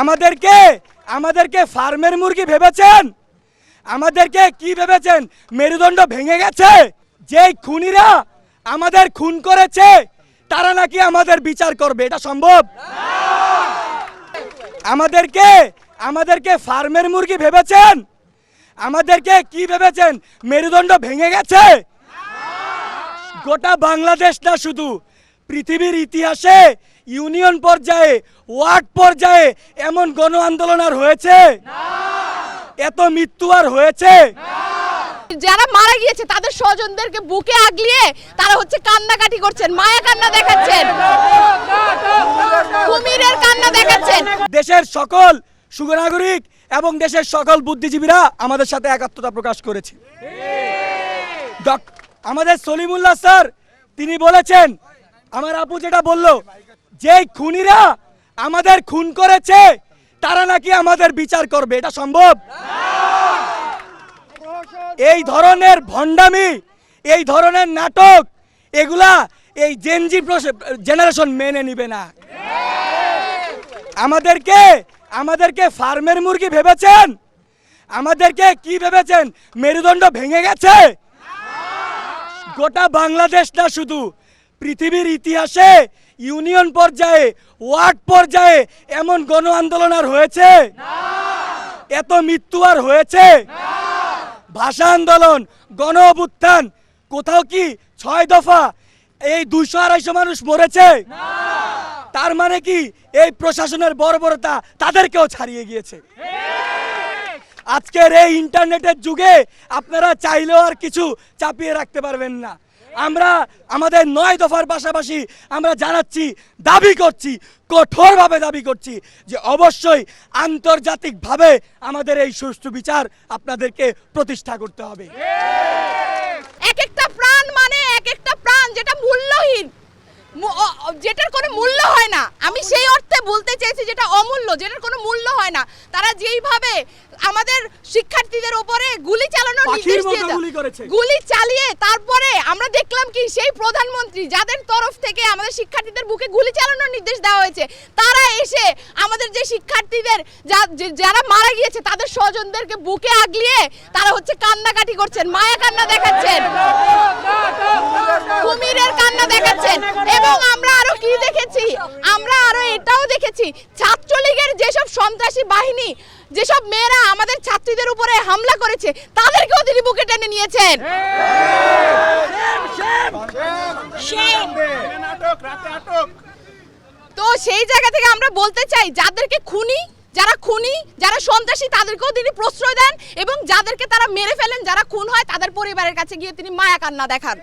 আমাদেরকে আমাদেরকে ফার্মের মুরগি ভেবেছেন? আমাদেরকে কি ভেবেছেন? মেরুদণ্ড ভেঙে গেছে? যে খুনিরা আমাদের খুন করেছে, তারা নাকি আমাদের বিচার করবে, এটা সম্ভব? আমাদেরকে আমাদেরকে ফার্মের মুরগি ভেবেছেন? আমাদেরকে কি ভেবেছেন? মেরুদণ্ড ভেঙে গেছে? গোটা বাংলাদেশ না শুধু, পৃথিবীর ইতিহাসে ইউনিয়ন পর্যায়ে ওয়ার্ড পর্যায়ে এমন গণ আন্দোলন আর হয়েছে? এত মৃত্যু আর হয়েছে? যারা মারা গিয়েছে তাদের স্বজনদেরকে বুকে আগলিয়ে তারা হচ্ছে কান্নাকাটি করছেন। মায়া কান্না দেখাচ্ছেন। কুমিরের কান্না দেখাচ্ছেন। দেশের সকল সুগনাগরিক এবং দেশের সকল বুদ্ধিজীবীরা আমাদের সাথে একাত্মতা প্রকাশ করেছে। আমাদের সলিমুল্লাহ স্যার তিনি বলেছেন আমার আপু যেটা বলল যে খুনিরা আমাদের খুন করেছে, তারা নাকি আমাদের বিচার করবে। এটা সম্ভব? এই ধরনের ভণ্ডামি, এই ধরনের নাটক, এগুলা এই জেনজি জেনারেশন মেনে নিবে না। আমাদেরকে আমাদেরকে ফার্মের মুরগি ভেবেছেন? আমাদেরকে কি ভেবেছেন? মেরুদণ্ড ভেঙে গেছে? গোটা বাংলাদেশ না শুধু, পৃথিবীর ইতিহাসে ইউনিয়ন পর্যায়ে, ওয়ার্ড পর্যায়ে এমন গণ আন্দোলন আর হয়েছে? এত মৃত্যু আর হয়েছে? ভাষা আন্দোলন, গণ অভ্যুত্থান, কোথাও কি ছয় দফা এই দুইশো আড়াইশো মানুষ মরেছে? তার মানে কি এই প্রশাসনের বর্বরতা তাদেরকেও ছাড়িয়ে গিয়েছে? আজকের এই ইন্টারনেটের যুগে আপনারা চাইলেও আর কিছু চাপিয়ে রাখতে পারবেন না। আমরা আমাদের নয় দফার পাশাপাশি আমরা জানাচ্ছি, দাবি করছি, কঠোরভাবে দাবি করছি যে অবশ্যই আন্তর্জাতিকভাবে আমাদের এই সুষ্ঠু বিচার আপনাদেরকে প্রতিষ্ঠা করতে হবে। এক একটা প্রাণ মানে এক একটা প্রাণ যেটা মূল্যহীন। যেটার কোনো মূল্য হয় না। আমি সেই অর্থে বলতে চেয়েছি যেটা অমূল্য, যেটার কোনো মূল্য হয় না। তারা যেইভাবে আমাদের শিক্ষার্থীদের ওপরে গুলি চালানোর নির্দেশ দিয়ে গুলি চালিয়ে তারপরে আমরা দেখলাম কি সেই প্রধানমন্ত্রী যাদের তরফ থেকে আমাদের শিক্ষার্থীদের বুকে গুলি চালানোর নির্দেশ দেওয়া হয়েছে তারা এসে আমাদের যে শিক্ষার্থীদের যা- যারা মারা গিয়েছে তাদের স্বজনদেরকে বুকে আগলিয়ে তারা হচ্ছে কান্নাকাটি করছেন মায়া কান্না দেখাচ্ছেন। কুমিরের কান্না দেখাচ্ছেন। এবং আমরা কি দেখেছি? আমরা আরও এটাও দেখেছি। ছাত্রলীগের যেসব সন্ত্রাসী বাহিনী, যেসব মেয়েরা আমাদের ছাত্রীদের উপরে হামলা করেছে, তাদেরকেও তিনি বুকে টেনে নিয়েছেন। তো সেই জায়গা থেকে আমরা বলতে চাই, যাদেরকে খুনি, যারা খুনি, যারা সন্ত্রাসী, তাদেরকেও তিনি প্রশ্রয় দেন এবং যাদেরকে তারা মেরে ফেলেন, যারা খুন হয়, তাদের পরিবারের কাছে গিয়ে তিনি মায়া কান্না দেখান।